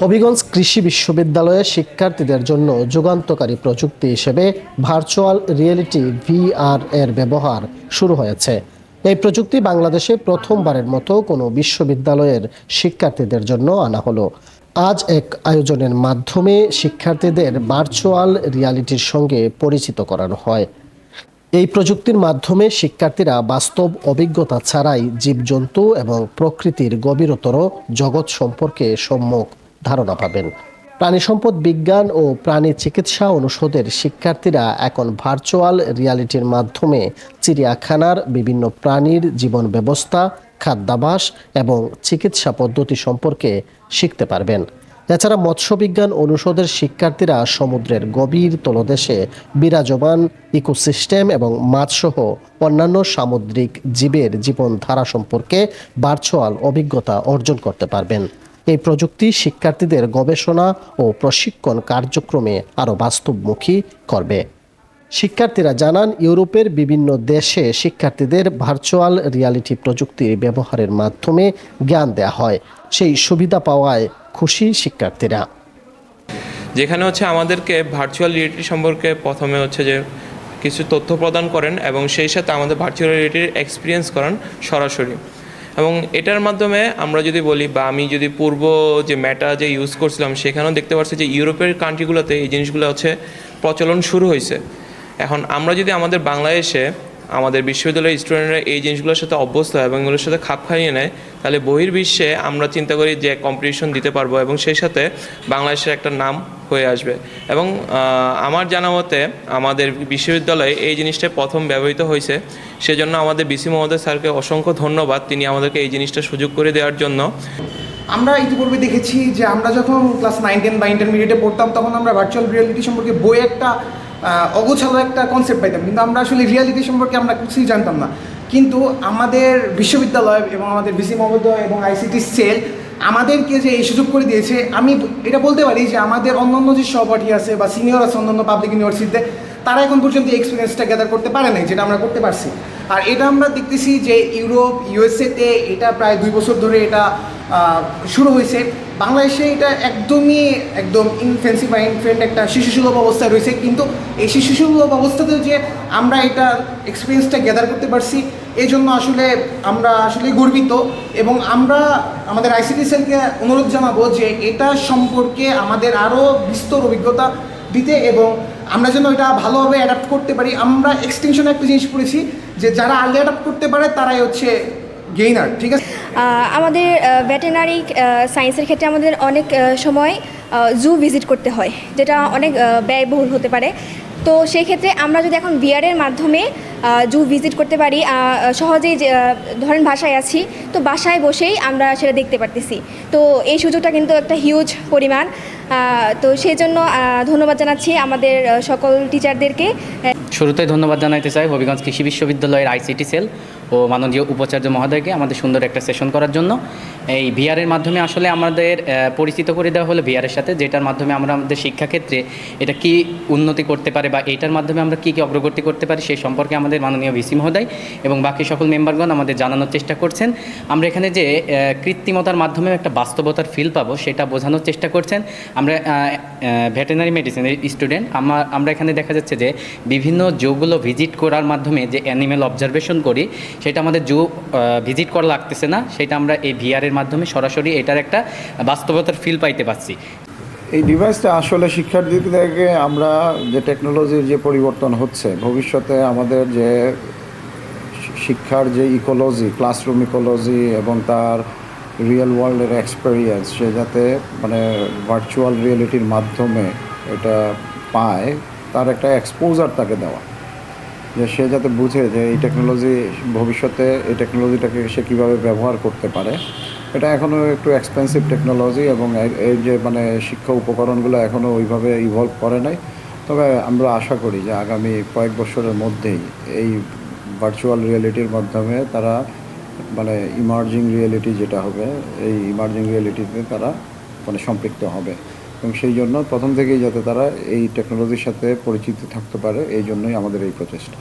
হবিগঞ্জ কৃষি বিশ্ববিদ্যালয়ে শিক্ষার্থীদের জন্য যুগান্তকারী প্রযুক্তি হিসেবে ভার্চুয়াল রিয়েলিটি ভিআর এর ব্যবহার শুরু হয়েছে। এই প্রযুক্তি বাংলাদেশে প্রথমবারের মতো কোনো বিশ্ববিদ্যালয়ের শিক্ষার্থীদের জন্য আনা হলো। আজ এক আয়োজনের মাধ্যমে শিক্ষার্থীদের ভার্চুয়াল রিয়ালিটির সঙ্গে পরিচিত করানো হয়। এই প্রযুক্তির মাধ্যমে শিক্ষার্থীরা বাস্তব অভিজ্ঞতা ছাড়াই জীবজন্তু এবং প্রকৃতির গভীরতর জগৎ সম্পর্কে সম্যক ধারণা পাবেন। প্রাণী সম্পদ বিজ্ঞান ও প্রাণী চিকিৎসা অনুষদের শিক্ষার্থীরা এখন ভার্চুয়াল রিয়ালিটির মাধ্যমে চিড়িয়াখানার বিভিন্ন প্রাণীর জীবন ব্যবস্থা, খাদ্যাভাস এবং চিকিৎসা পদ্ধতি সম্পর্কে শিখতে পারবেন। এছাড়া মৎস্যবিজ্ঞান অনুষদের শিক্ষার্থীরা সমুদ্রের গভীর তলদেশে বিরাজমান ইকোসিস্টেম এবং মাছসহ অন্যান্য সামুদ্রিক জীবের জীবনধারা সম্পর্কে ভার্চুয়াল অভিজ্ঞতা অর্জন করতে পারবেন। এই প্রযুক্তি শিক্ষার্থীদের গবেষণা ও প্রশিক্ষণ কার্যক্রমে আরও বাস্তবমুখী করবে। শিক্ষার্থীরা জানান, ইউরোপের বিভিন্ন দেশে শিক্ষার্থীদের ভার্চুয়াল রিয়ালিটি প্রযুক্তির ব্যবহারের মাধ্যমে জ্ঞান দেওয়া হয়। সেই সুবিধা পাওয়ায় খুশি শিক্ষার্থীরা। যেখানে হচ্ছে আমাদেরকে ভার্চুয়াল রিয়েলিটি সম্পর্কে প্রথমে হচ্ছে যে কিছু তথ্য প্রদান করেন এবং সেই সাথে আমাদের ভার্চুয়াল রিয়েলিটির এক্সপিরিয়েন্স করান সরাসরি। এবং এটার মাধ্যমে আমরা যদি বলি বা আমি যদি পূর্ব যে ম্যাটা যে ইউজ করছিলাম, সেখানেও দেখতে পাচ্ছি যে ইউরোপের কান্ট্রিগুলোতে এই জিনিসগুলো হচ্ছে প্রচলন শুরু হয়েছে এখন আমরা যদি আমাদের বাংলাদেশে আমাদের বিশ্ববিদ্যালয়ের স্টুডেন্টরা এই জিনিসগুলোর সাথে অভ্যস্ত হয় এবং এগুলোর সাথে খাপ খাইয়ে নেয়, তাহলে বহির্বিশ্বে আমরা চিন্তা করি যে কম্পিটিশন দিতে পারব এবং সেই সাথে বাংলাদেশের একটা নাম হয়ে আসবে। এবং আমার জানা মতে আমাদের বিশ্ববিদ্যালয়ে এই জিনিসটা প্রথম ব্যবহৃত হয়েছে। সেজন্য আমাদের বিসি মহোদয় স্যারকে অসংখ্য ধন্যবাদ, তিনি আমাদেরকে এই জিনিসটা সুযোগ করে দেওয়ার জন্য। আমরা ইতিপূর্বে দেখেছি যে আমরা যখন ক্লাস নাইন টেন বা ইন্টারমিডিয়েটে পড়তাম, তখন আমরা ভার্চুয়াল রিয়েলিটি সম্পর্কে বই একটা অগোছালো একটা কনসেপ্ট পাইতাম। কিন্তু আমরা আসলে রিয়ালিটি সম্পর্কে আমরা কিছুই জানতাম না। কিন্তু আমাদের বিশ্ববিদ্যালয় এবং আমাদের বিসি মহোদয় এবং আইসিটি সেল আমাদেরকে যে এই সুযোগ করে দিয়েছে, আমি এটা বলতে পারি যে আমাদের অন্যান্য যে সহপাঠী আছে বা সিনিয়র আছে অন্যান্য পাবলিক ইউনিভার্সিটিতে তারা এখন পর্যন্ত এক্সপিরিয়েন্সটা গ্যাদার করতে পারে নাই, যেটা আমরা করতে পারছি। আর এটা আমরা দেখতেছি যে ইউরোপ ইউএসএতে এটা প্রায় দুই বছর ধরে এটা শুরু হয়েছে। বাংলাদেশে এটা একদমই, একদম ইনফেন্সি বা ইনফ্রেন্ট একটা শিশুসুলভ অবস্থা রয়েছে। কিন্তু এই শিশুসুলভ অবস্থাতেও যে আমরা এটা এক্সপিরিয়েন্সটা গ্যাদার করতে পারছি এই জন্য আসলে আমরা আসলে গর্বিত। এবং আমরা আমাদের আইসিটি সেলকে অনুরোধ জানাব যে এটা সম্পর্কে আমাদের আরও বিস্তর অভিজ্ঞতা দিতে এবং আমরা যেন এটা ভালোভাবে অ্যাডাপ্ট করতে পারি, আমরা এক্সটেনশনে একটা জিনিস পড়েছি যে যারা আর্লি অ্যাডাপ্ট করতে পারে, তারাই হচ্ছে গেইনার ঠিক আছে? আমাদের ভেটেনারি সায়েন্সের ক্ষেত্রে আমাদের অনেক সময় জু ভিজিট করতে হয়, যেটা অনেক ব্যয়বহুল হতে পারে। তো সেই ক্ষেত্রে আমরা যদি এখন বিয়ারের মাধ্যমে জু ভিজিট করতে পারি সহজেই ধরেন বাসায় আছি, তো বাসায় বসেই আমরা সেটা দেখতে পারতেছি। তো এই সুযোগটা কিন্তু একটা হিউজ পরিমাণ। তো সেই জন্য ধন্যবাদ জানাচ্ছি আমাদের সকল টিচারদেরকে শুরুতেই ধন্যবাদ জানাইতে চাই হবিগঞ্জ কৃষি বিশ্ববিদ্যালয়ের আইসিটি সেল ও মাননীয় উপাচার্য মহোদয়কে আমাদের সুন্দর একটা সেশন করার জন্য। এই ভিআরের মাধ্যমে আসলে আমাদের পরিচিত করে দেওয়া হলো ভিআরের সাথে, যেটার মাধ্যমে আমরা আমাদের শিক্ষাক্ষেত্রে এটা কি উন্নতি করতে পারে বা এটার মাধ্যমে আমরা কী কী অগ্রগতি করতে পারি সেই সম্পর্কে আমাদের মাননীয় ভিসি মহোদয় এবং বাকি সকল মেম্বারগণ আমাদের জানানোর চেষ্টা করছেন। আমরা এখানে যে কৃত্রিমতার মাধ্যমে একটা বাস্তবতার ফিল পাবো, সেটা বোঝানোর চেষ্টা করছেন। আমরা ভেটেনারি মেডিসিনের স্টুডেন্ট আমরা এখানে দেখা যাচ্ছে যে বিভিন্ন জুগুলো ভিজিট করার মাধ্যমে যে অ্যানিমেল অবজারভেশন করি, সেটা আমাদের জু ভিজিট করা লাগতেছে না, সেটা আমরা এই ভিআরের মাধ্যমে সরাসরি এটার একটা বাস্তবতার ফিল পাইতে পারছি। এই ডিভাইসটা আসলে শিক্ষার্থীদেরকে আমরা যে টেকনোলজির যে পরিবর্তন হচ্ছে, ভবিষ্যতে আমাদের যে শিক্ষার যে ইকোলজি ক্লাসরুম ইকোলজি এবং তার রিয়েল ওয়ার্ল্ডের এক্সপেরিয়েন্স সে যাতে মানে ভার্চুয়াল রিয়েলিটির মাধ্যমে এটা পায় তার একটা এক্সপোজার তাকে দেওয়া। যে সে যাতে বুঝে যে এই টেকনোলজি ভবিষ্যতে এই টেকনোলজিটাকে সে কীভাবে ব্যবহার করতে পারে। এটা এখনও একটু এক্সপেন্সিভ টেকনোলজি এবং এর যে মানে শিক্ষা উপকরণগুলো এখনও ওইভাবে ইভলভ করে নাই। তবে আমরা আশা করি যে আগামী কয়েক বছরের মধ্যেই এই ভার্চুয়াল রিয়েলিটির মাধ্যমে তারা মানে ইমার্জিং রিয়েলিটি যেটা হবে, এই ইমার্জিং রিয়েলিটিতে তারা মানে সম্পৃক্ত হবে। এবং সেই জন্য প্রথম থেকেই যাতে তারা এই টেকনোলজির সাথে পরিচিত থাকতে পারে, এই জন্যই আমাদের এই প্রচেষ্টা।